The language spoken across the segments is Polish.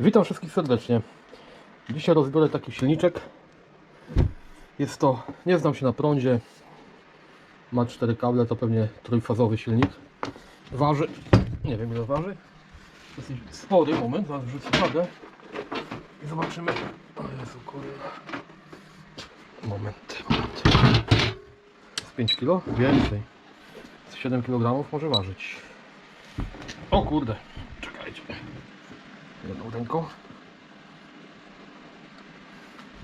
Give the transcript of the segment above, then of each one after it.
Witam wszystkich serdecznie. Dzisiaj rozbiorę taki silniczek. Jest to, nie znam się na prądzie. Ma cztery kable, to pewnie trójfazowy silnik. Waży, nie wiem ile waży. Dosyć spory moment, zaraz wrzucę wagę. I zobaczymy. O Jezu, kurwa. Moment, moment. Z 5 kg? Więcej. Z 7 kg może ważyć. O kurde, czekajcie. Jedną ręką.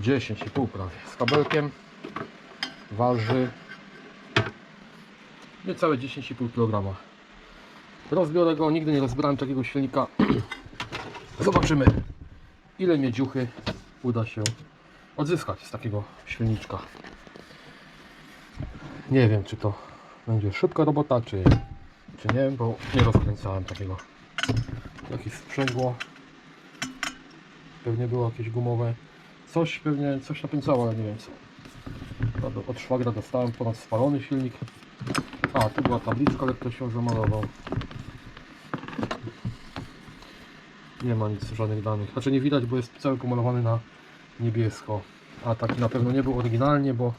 10,5 prawie. Z kabelkiem waży niecałe 10,5 kg. Rozbiorę go, nigdy nie rozbierałem takiego silnika. Zobaczymy ile miedziuchy uda się odzyskać z takiego silniczka. Nie wiem czy to będzie szybka robota, czy, czy nie, bo nie rozkręcałem takiego. Jakieś sprzęgło. Pewnie było jakieś gumowe. Coś pewnie, coś napędzało, ale nie wiem co. Od- szwagra dostałem ponad spalony silnik. A, tu była tabliczka, ale ktoś ją zamalował. Nie ma nic, żadnych danych. Znaczy nie widać, bo jest cały pomalowany na niebiesko. A taki na pewno nie był oryginalnie, bo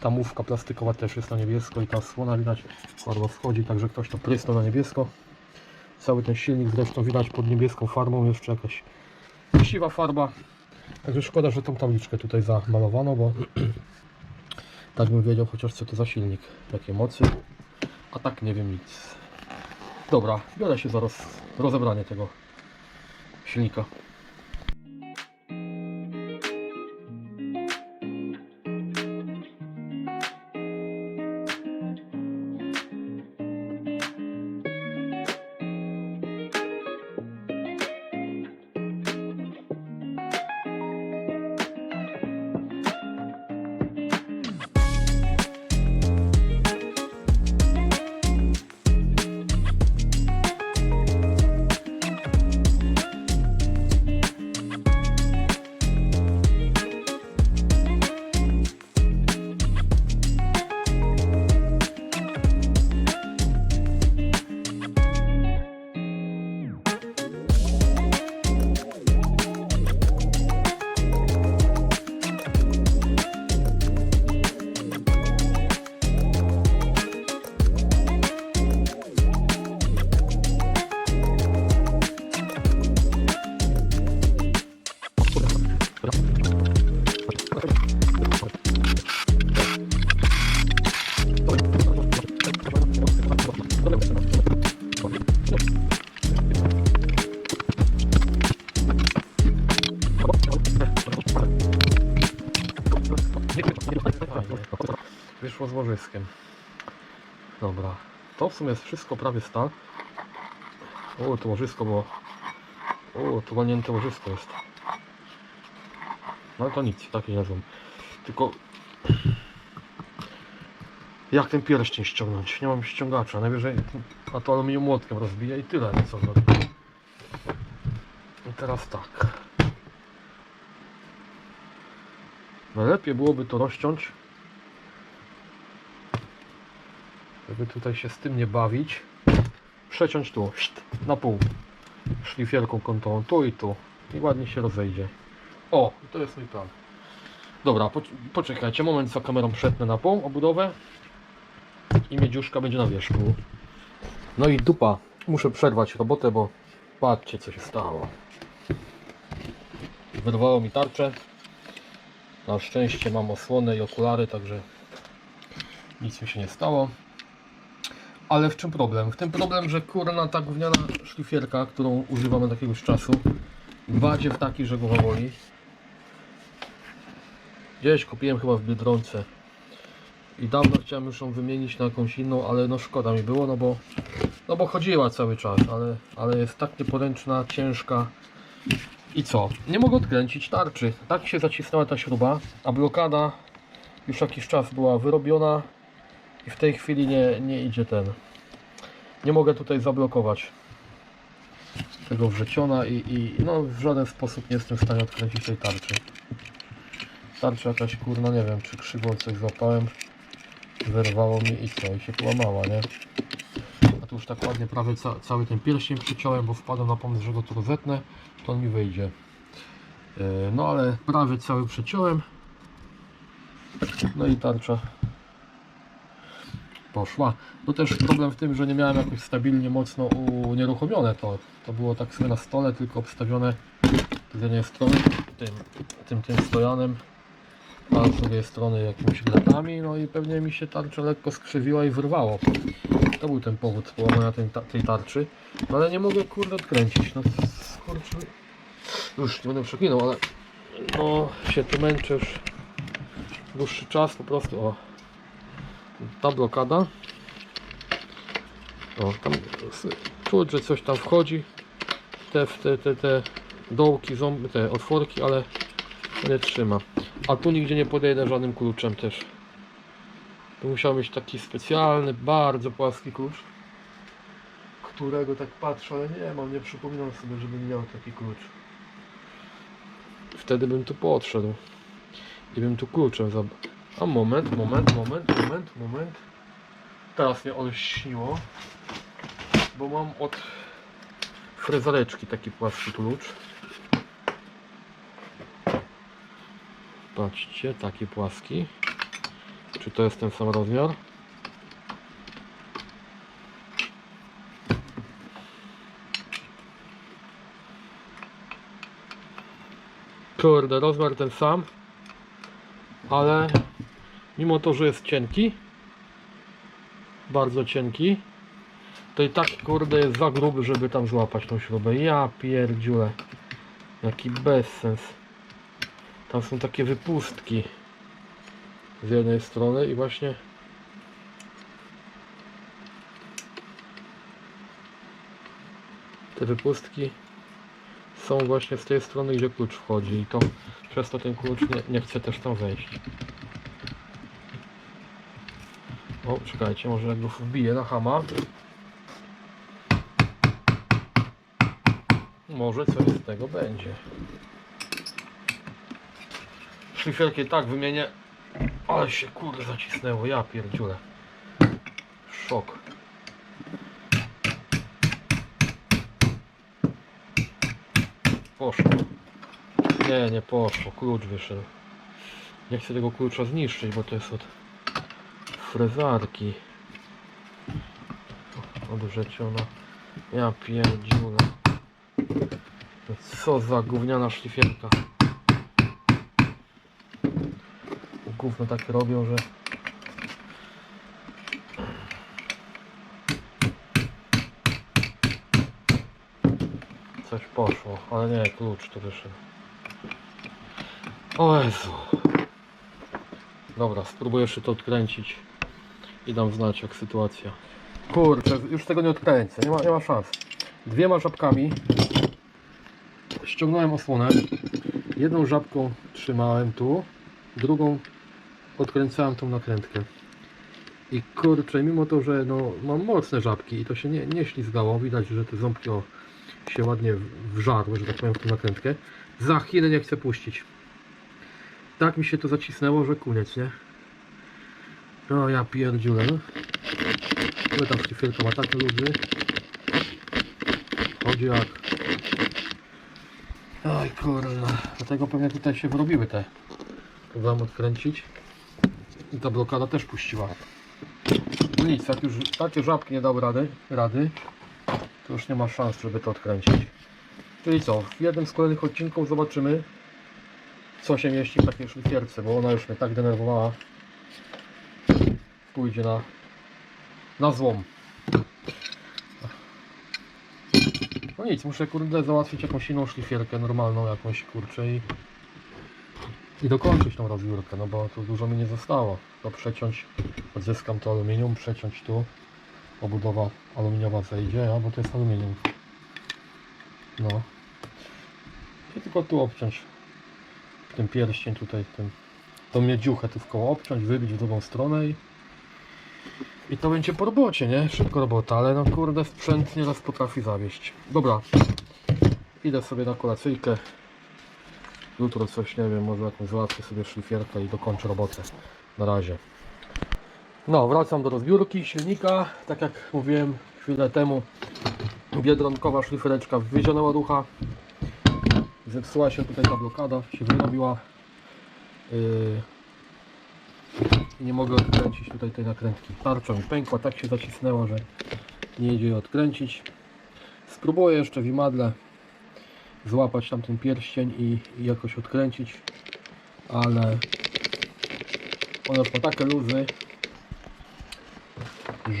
ta mówka plastikowa też jest na niebiesko i ta słona widać bardzo wchodzi, także ktoś to prysnął na niebiesko. Cały ten silnik zresztą widać pod niebieską farbą, jeszcze jakaś siwa farba. Także szkoda, że tą tabliczkę tutaj zamalowano, bo tak bym wiedział chociaż co to za silnik, jakie mocy. A tak nie wiem nic. Dobra, biorę się za roz, rozebranie tego silnika. To w sumie jest wszystko prawie stal. O, to łożysko było. O, to walnięte łożysko jest. No to nic, takie jedzą. Tylko... Jak ten pierścień ściągnąć? Nie mam ściągacza. Najwyżej a to aluminium młotkiem rozbija i tyle. Co. I teraz tak. Najlepiej byłoby to rozciąć żeby tutaj się z tym nie bawić, przeciąć tu, na pół, szlifierką kątową, tu i tu i ładnie się rozejdzie. O, to jest mój plan. Dobra, poc- poczekajcie, moment za kamerą przetnę na pół obudowę i miedziuszka będzie na wierzchu. No i dupa, muszę przerwać robotę, bo patrzcie co się stało. Wyrwało mi tarczę. Na szczęście mam osłonę i okulary, także nic mi się nie stało. Ale w czym problem? W tym problem, że kurna ta gówniana szlifierka, którą używamy od jakiegoś czasu, gwadzie w taki, że głowa boli. Gdzieś kupiłem chyba w Biedronce. I dawno chciałem już ją wymienić na jakąś inną, ale no szkoda mi było, no bo, no bo chodziła cały czas, ale, ale jest tak nieporęczna, ciężka. I co? Nie mogę odkręcić tarczy. Tak się zacisnęła ta śruba, a blokada już jakiś czas była wyrobiona i w tej chwili nie, nie idzie ten. Nie mogę tutaj zablokować tego wrzeciona i, i no w żaden sposób nie jestem w stanie odkręcić tej tarczy. Tarcza jakaś kurna, nie wiem czy krzywo coś złapałem, wyrwało mi i co, i się połamała, nie? A tu już tak ładnie prawie ca cały ten pierścień przyciąłem, bo wpadłem na pomysł, że go tu rozetnę, to on mi wyjdzie. Yy, no ale prawie cały przeciąłem. No i tarcza poszła. No też problem w tym, że nie miałem jakoś stabilnie mocno unieruchomione to. To było tak sobie na stole, tylko obstawione z jednej strony tym, tym, tym stojanem, a z drugiej strony jakimiś gratami, no i pewnie mi się tarcza lekko skrzywiła i wyrwało. To był ten powód połamania tej, tej tarczy. No ale nie mogę kurde odkręcić. No kurczę. Już nie będę przeklinał, ale no się tu męczę już dłuższy czas po prostu. O. Ta blokada. O, tam czuć, że coś tam wchodzi. Te, te, te, te dołki, ząb, te otworki, ale nie trzyma. A tu nigdzie nie podejdę żadnym kluczem też. Tu musiał mieć taki specjalny, bardzo płaski klucz. Którego tak patrzę, ale nie mam, nie przypominam sobie, żebym miał taki klucz. Wtedy bym tu podszedł. I bym tu kluczem zab... A moment, moment, moment, moment, moment. Teraz mnie olśniło. Bo mam od frezareczki taki płaski klucz. Patrzcie, taki płaski. Czy to jest ten sam rozmiar? Kurde, rozmiar ten sam. Ale mimo to, że jest cienki, bardzo cienki, to i tak kurde jest za gruby, żeby tam złapać tą śrubę. Ja pierdziule. Jaki bezsens. Tam są takie wypustki z jednej strony i właśnie te wypustki są właśnie z tej strony, gdzie klucz wchodzi i to przez to ten klucz nie, nie chce też tam wejść. O, czekajcie, może jak go wbiję na hama. Może coś z tego będzie. Szlifelki tak wymienię. Ale się kurde zacisnęło, ja pierdziule. Szok. Poszło. Nie, nie poszło. Klucz wyszedł. Nie chcę tego klucza zniszczyć, bo to jest od frezarki. Odrzeciona. Ja pierdziule. No Co za gówniana szlifierka. Gówno tak robią, że... Coś poszło, ale nie, klucz to wyszedł. O Jezu. Dobra, spróbuję jeszcze to odkręcić i dam znać jak sytuacja. Kurczę, już tego nie odkręcę, nie ma, nie ma szans. Dwiema żabkami ściągnąłem osłonę. Jedną żabką trzymałem tu, drugą odkręcałem tą nakrętkę. I kurczę, mimo to, że no, mam mocne żabki i to się nie, nie ślizgało, widać, że te ząbki o, się ładnie wżarły, że tak powiem, w tą nakrętkę. Za chwilę nie chcę puścić. Tak mi się to zacisnęło, że koniec, nie? No ja pierdziule, no. Ale tam szlifierka ma takie luzy. Chodzi jak... Oj kurwa, dlatego pewnie tutaj się wyrobiły te. Próbowałem odkręcić. I ta blokada też puściła. No nic, jak już takie żabki nie dały rady, rady, to już nie ma szans, żeby to odkręcić. Czyli co, w jednym z kolejnych odcinków zobaczymy, co się mieści w takiej szlifierce, bo ona już mnie tak denerwowała. Pójdzie na, na złom. No nic, muszę kurde załatwić jakąś inną szlifierkę, normalną jakąś kurczę i, i dokończyć tą rozbiórkę, no bo tu dużo mi nie zostało. To przeciąć, odzyskam to aluminium, przeciąć tu, obudowa aluminiowa zejdzie, a bo to jest aluminium. No. I tylko tu obciąć ten pierścień tutaj, ten, tą miedziuchę tu w koło obciąć, wybić w drugą stronę i i to będzie po robocie, nie? Szybko robota, ale no kurde sprzęt nieraz potrafi zawieść. Dobra, idę sobie na kolacyjkę. Jutro coś, nie wiem, może jakąś załatwię sobie szlifierkę i dokończę robotę. Na razie. No, wracam do rozbiórki silnika. Tak jak mówiłem chwilę temu biedronkowa szlifreczka wyjdziona ładucha. Zepsuła się tutaj ta blokada, się wyrobiła. Yy, i nie mogę odkręcić tutaj tej nakrętki. Tarcza mi pękła, tak się zacisnęła, że nie idzie jej odkręcić. Spróbuję jeszcze w imadle złapać tamten pierścień i, i jakoś odkręcić, ale ona już ma takie luzy,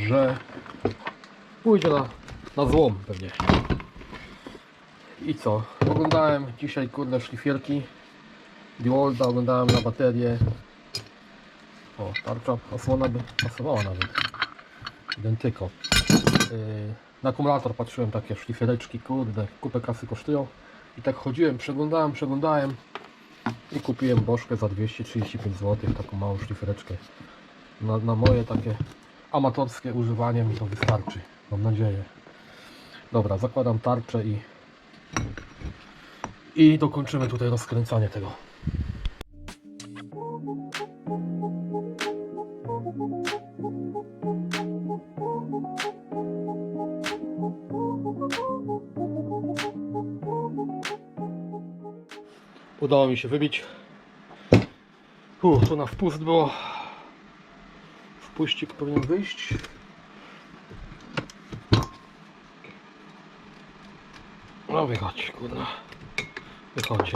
że pójdzie na, na złom pewnie. I co? Oglądałem dzisiaj kurde szlifierki Diolda, oglądałem na baterię. O, tarcza osłona by pasowała nawet. Identyko. Yy, na akumulator patrzyłem takie szlifiereczki, kurde, kupę kasy kosztują. I tak chodziłem, przeglądałem, przeglądałem i kupiłem bożkę za 235 zł, taką małą szlifiereczkę. Na, na moje takie amatorskie używanie mi to wystarczy, mam nadzieję. Dobra, zakładam tarczę i i dokończymy tutaj rozkręcanie tego. Udało mi się wybić. Uff, to na wpust było. Wpuścik powinien wyjść. No wychodź, kurna. Wychodzi.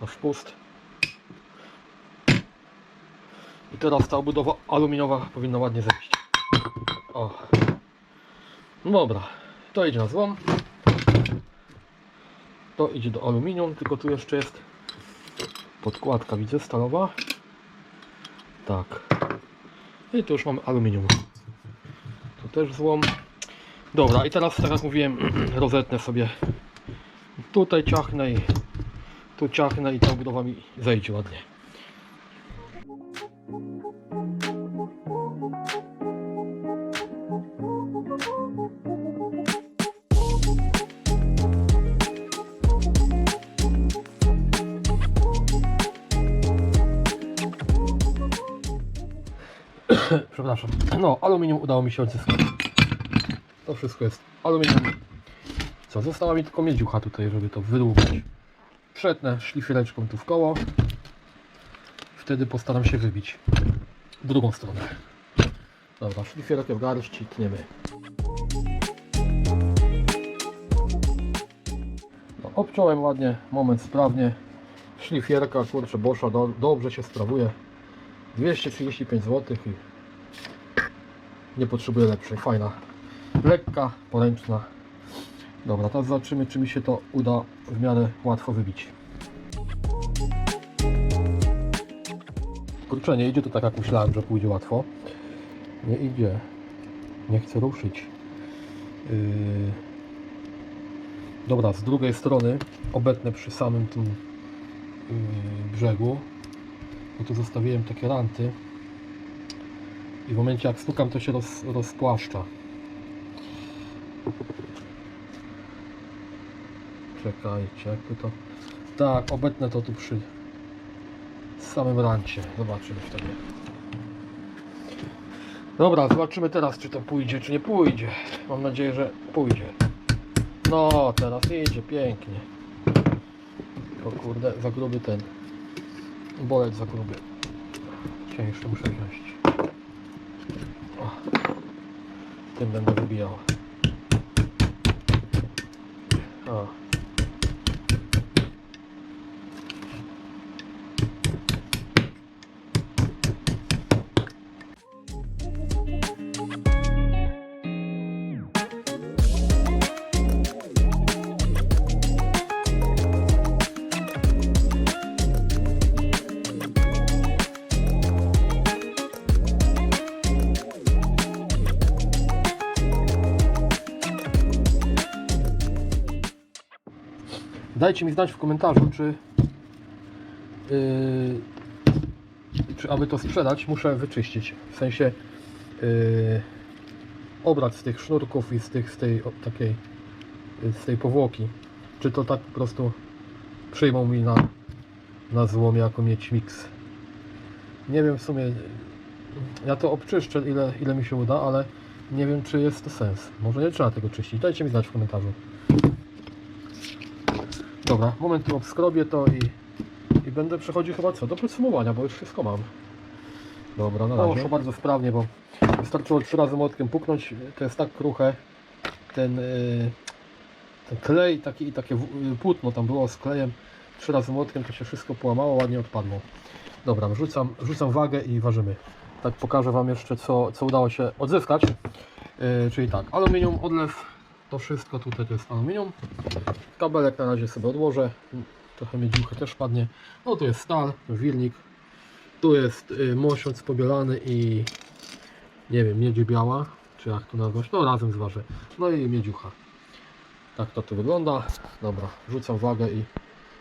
Na wpust. I teraz ta obudowa aluminiowa powinna ładnie zejść. O. No dobra, to idzie na złom. To idzie do aluminium, tylko tu jeszcze jest podkładka, widzę, stalowa. Tak. I tu już mamy aluminium. Tu też złom. Dobra, i teraz tak jak mówiłem, rozetnę sobie tutaj ciachnę i tu ciachnę i ta budowa mi zejdzie ładnie. Przepraszam. No, aluminium udało mi się odzyskać. To wszystko jest aluminium. Co, została mi tylko miedziucha tutaj, żeby to wydłubać. Przetnę szlifiereczką tu w koło. Wtedy postaram się wybić w drugą stronę. Dobra, szlifierek w garści, tniemy. No, obciąłem ładnie, moment sprawnie. Szlifierka, kurczę, Boscha do, dobrze się sprawuje. 235 zł i nie potrzebuję lepszej, fajna. Lekka, poręczna. Dobra, teraz zobaczymy, czy mi się to uda w miarę łatwo wybić. Kurczę, nie idzie to tak jak myślałem, że pójdzie łatwo. Nie idzie. Nie chcę ruszyć. Yy... Dobra, z drugiej strony obetnę przy samym tym yy, brzegu. Bo tu zostawiłem takie ranty. I w momencie jak stukam to się roz, rozpłaszcza. Czekajcie, jakby to... Tak, obetnę to tu przy samym rancie. Zobaczymy wtedy. Dobra, zobaczymy teraz, czy to pójdzie, czy nie pójdzie. Mam nadzieję, że pójdzie. No, teraz idzie, pięknie. O kurde, za gruby ten. Bolec za gruby. Cięższy muszę wziąć. O. Tym będę wybijał. O. Dajcie mi znać w komentarzu, czy, yy, czy aby to sprzedać, muszę wyczyścić. W sensie yy, obrać z tych sznurków i z, tych, z tej o, takiej z tej powłoki. Czy to tak po prostu przyjmą mi na, na złomie jako mieć mix. Nie wiem w sumie. Ja to obczyszczę ile, ile mi się uda, ale nie wiem czy jest to sens. Może nie trzeba tego czyścić. Dajcie mi znać w komentarzu. Dobra, moment tu obskrobię to i, i będę przechodził chyba co? Do podsumowania, bo już wszystko mam. Dobra, na razie. Poszło bardzo sprawnie, bo wystarczyło trzy razy młotkiem puknąć. To jest tak kruche. Ten, yy, ten klej taki, i takie y, płótno tam było z klejem. Trzy razy młotkiem to się wszystko połamało, ładnie odpadło. Dobra, wrzucam, wrzucam wagę i ważymy. Tak pokażę Wam jeszcze co, co udało się odzyskać. Yy, czyli tak, aluminium, odlew, to wszystko tutaj to jest aluminium. Kabelek na razie sobie odłożę. Trochę miedziuchy też padnie. No tu jest stal, wilnik. Tu jest y, mosiąc pobielany i nie wiem, miedź biała, czy jak to nazwać, no razem zważę. No i miedziucha. Tak to tu wygląda. Dobra, rzucam wagę i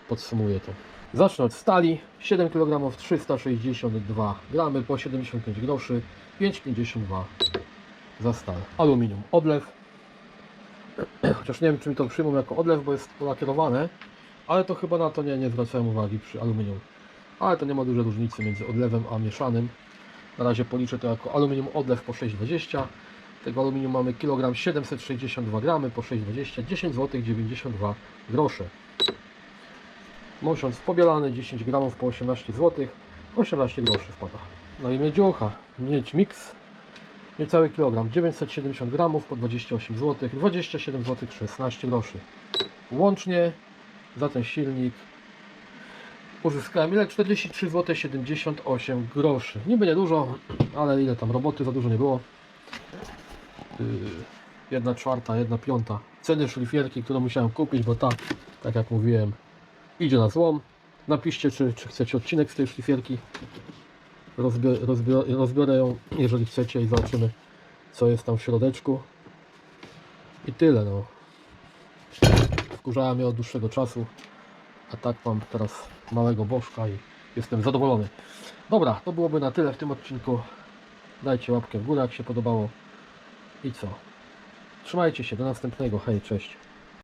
podsumuję to. Zacznę od stali. 7 kg 362 gramy po 75 groszy. 5,52 za stal. Aluminium, odlew. Chociaż nie wiem, czy mi to przyjmą jako odlew, bo jest polakierowane, ale to chyba na to nie, nie zwracałem uwagi przy aluminium. Ale to nie ma dużej różnicy między odlewem a mieszanym. Na razie policzę to jako aluminium odlew po 6,20. Tego aluminium mamy kilogram 762 gramy po 6,20, 10 zł 92 grosze. Mosiąc pobielany 10 gramów po 18 zł, 18 groszy wpada. No i miedziucha, miedź mix, niecały kilogram, 970 gramów po 28 zł, 27 zł 16 groszy. Łącznie za ten silnik uzyskałem ile? 43 zł 78 groszy. Niby niedużo, ale ile tam roboty za dużo nie było. Yy, jedna czwarta, jedna piąta ceny szlifierki, którą musiałem kupić, bo ta, tak jak mówiłem, idzie na złom. Napiszcie, czy, czy chcecie odcinek z tej szlifierki. Rozbiorę, rozbiorę, rozbiorę ją, jeżeli chcecie i zobaczymy, co jest tam w środeczku. I tyle, no. Wkurzałem je od dłuższego czasu, a tak mam teraz małego bożka i jestem zadowolony. Dobra, to byłoby na tyle w tym odcinku. Dajcie łapkę w górę, jak się podobało. I co? Trzymajcie się, do następnego. Hej, cześć.